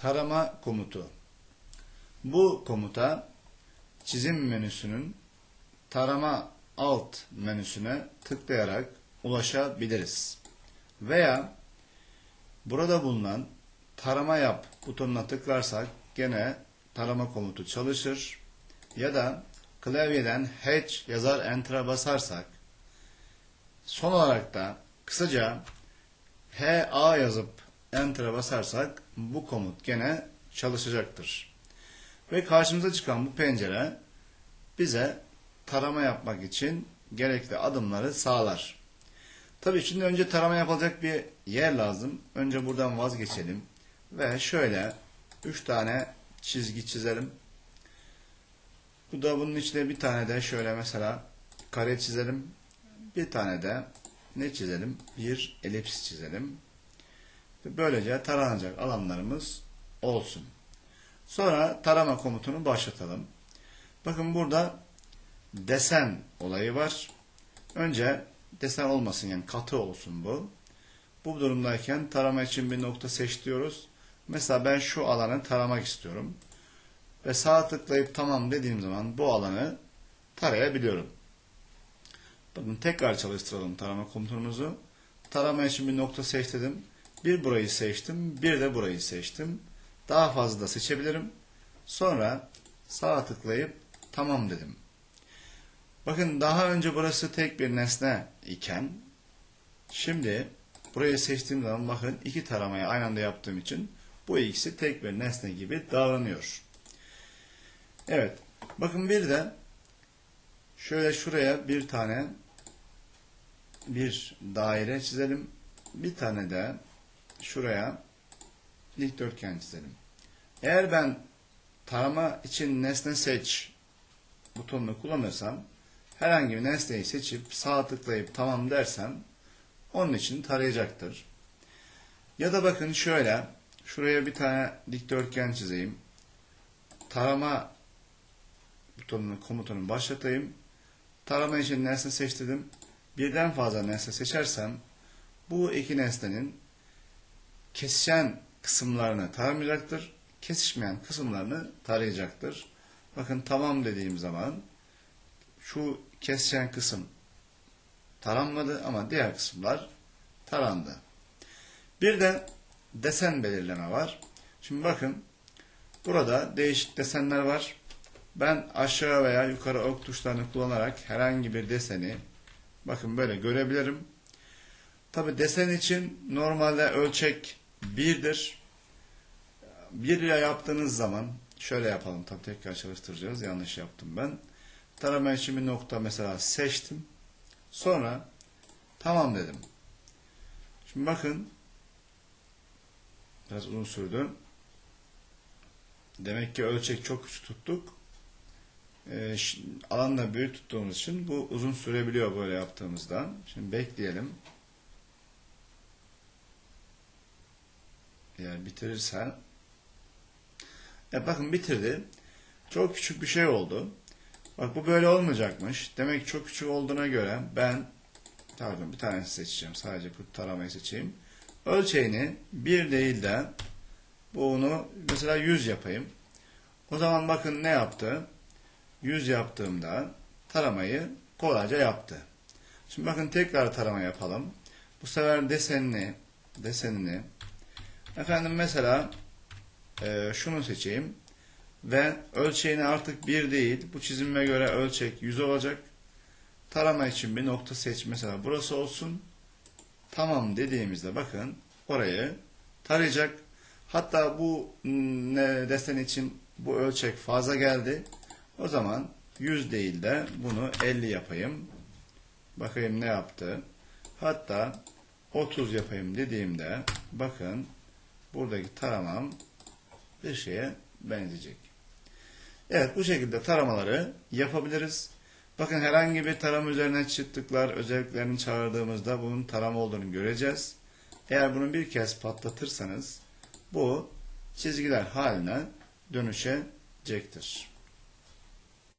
Tarama komutu. Bu komuta çizim menüsünün tarama alt menüsüne tıklayarak ulaşabiliriz. Veya burada bulunan tarama yap butonuna tıklarsak gene tarama komutu çalışır. Ya da klavyeden H yazar Enter'a basarsak son olarak da kısaca HA yazıp Enter'a basarsak bu komut gene çalışacaktır. Ve karşımıza çıkan bu pencere bize tarama yapmak için gerekli adımları sağlar. Tabii şimdi önce tarama yapılacak bir yer lazım. Önce buradan vazgeçelim. Ve şöyle 3 tane çizgi çizelim. Bu da bunun içine bir tane de şöyle mesela kare çizelim. Bir tane de ne çizelim? Bir elips çizelim. Böylece taranacak alanlarımız olsun. Sonra tarama komutunu başlatalım. Bakın burada desen olayı var. Önce desen olmasın yani katı olsun bu. Bu durumdayken tarama için bir nokta seç diyoruz. Mesela ben şu alanı taramak istiyorum. Ve sağ tıklayıp tamam dediğim zaman bu alanı tarayabiliyorum. Bakın tekrar çalıştıralım tarama komutumuzu. Tarama için bir nokta seç dedim. Bir burayı seçtim, bir de burayı seçtim. Daha fazla da seçebilirim. Sonra sağ tıklayıp tamam dedim. Bakın daha önce burası tek bir nesne iken şimdi burayı seçtiğim zaman bakın iki taramayı aynı anda yaptığım için bu ikisi tek bir nesne gibi davranıyor. Evet. Bakın bir de şöyle şuraya bir tane bir daire çizelim. Bir tane de şuraya dikdörtgen çizelim. Eğer ben tarama için nesne seç butonunu kullanırsam herhangi bir nesneyi seçip sağ tıklayıp tamam dersem onun için tarayacaktır. Ya da bakın şöyle şuraya bir tane dikdörtgen çizeyim. Tarama butonunu komutunu başlatayım. Tarama için nesne seçtirdim. Birden fazla nesne seçersem bu iki nesnenin kesişen kısımlarını taramayacaktır. Kesişmeyen kısımlarını tarayacaktır. Bakın tamam dediğim zaman şu kesişen kısım taranmadı ama diğer kısımlar tarandı. Bir de desen belirleme var. Şimdi bakın burada değişik desenler var. Ben aşağı veya yukarı ok tuşlarını kullanarak herhangi bir deseni bakın böyle görebilirim. Tabi desen için normalde ölçek 1'dir. 1 ile yaptığınız zaman şöyle yapalım. Tabi tekrar çalıştıracağız. Yanlış yaptım ben. Tarama bir nokta mesela seçtim. Sonra tamam dedim. Şimdi bakın biraz uzun sürdü. Demek ki ölçek çok küçük tuttuk. Ee, alan da büyük tuttuğumuz için bu uzun sürebiliyor böyle yaptığımızda. Şimdi bekleyelim. Eğer bitirirse e bakın bitirdi. Çok küçük bir şey oldu. Bak bu böyle olmayacakmış. Demek çok küçük olduğuna göre ben pardon bir tanesi seçeceğim. Sadece bu taramayı seçeyim. Ölçeğini bir değil de bunu mesela 100 yapayım. O zaman bakın ne yaptı? 100 yaptığımda taramayı kolayca yaptı. Şimdi bakın tekrar tarama yapalım. Bu sefer desenini desenini efendim mesela e, şunu seçeyim ve ölçeğini artık 1 değil bu çizime göre ölçek 100 olacak. Tarama için bir nokta seç mesela burası olsun. Tamam dediğimizde bakın orayı tarayacak. Hatta bu desen için bu ölçek fazla geldi. O zaman 100 değil de bunu 50 yapayım. Bakayım ne yaptı. Hatta 30 yapayım dediğimde bakın buradaki taramam bir şeye benzeyecek. Evet bu şekilde taramaları yapabiliriz. Bakın herhangi bir tarama üzerine çıktıklar özelliklerini çağırdığımızda bunun tarama olduğunu göreceğiz. Eğer bunu bir kez patlatırsanız bu çizgiler haline dönüşecektir.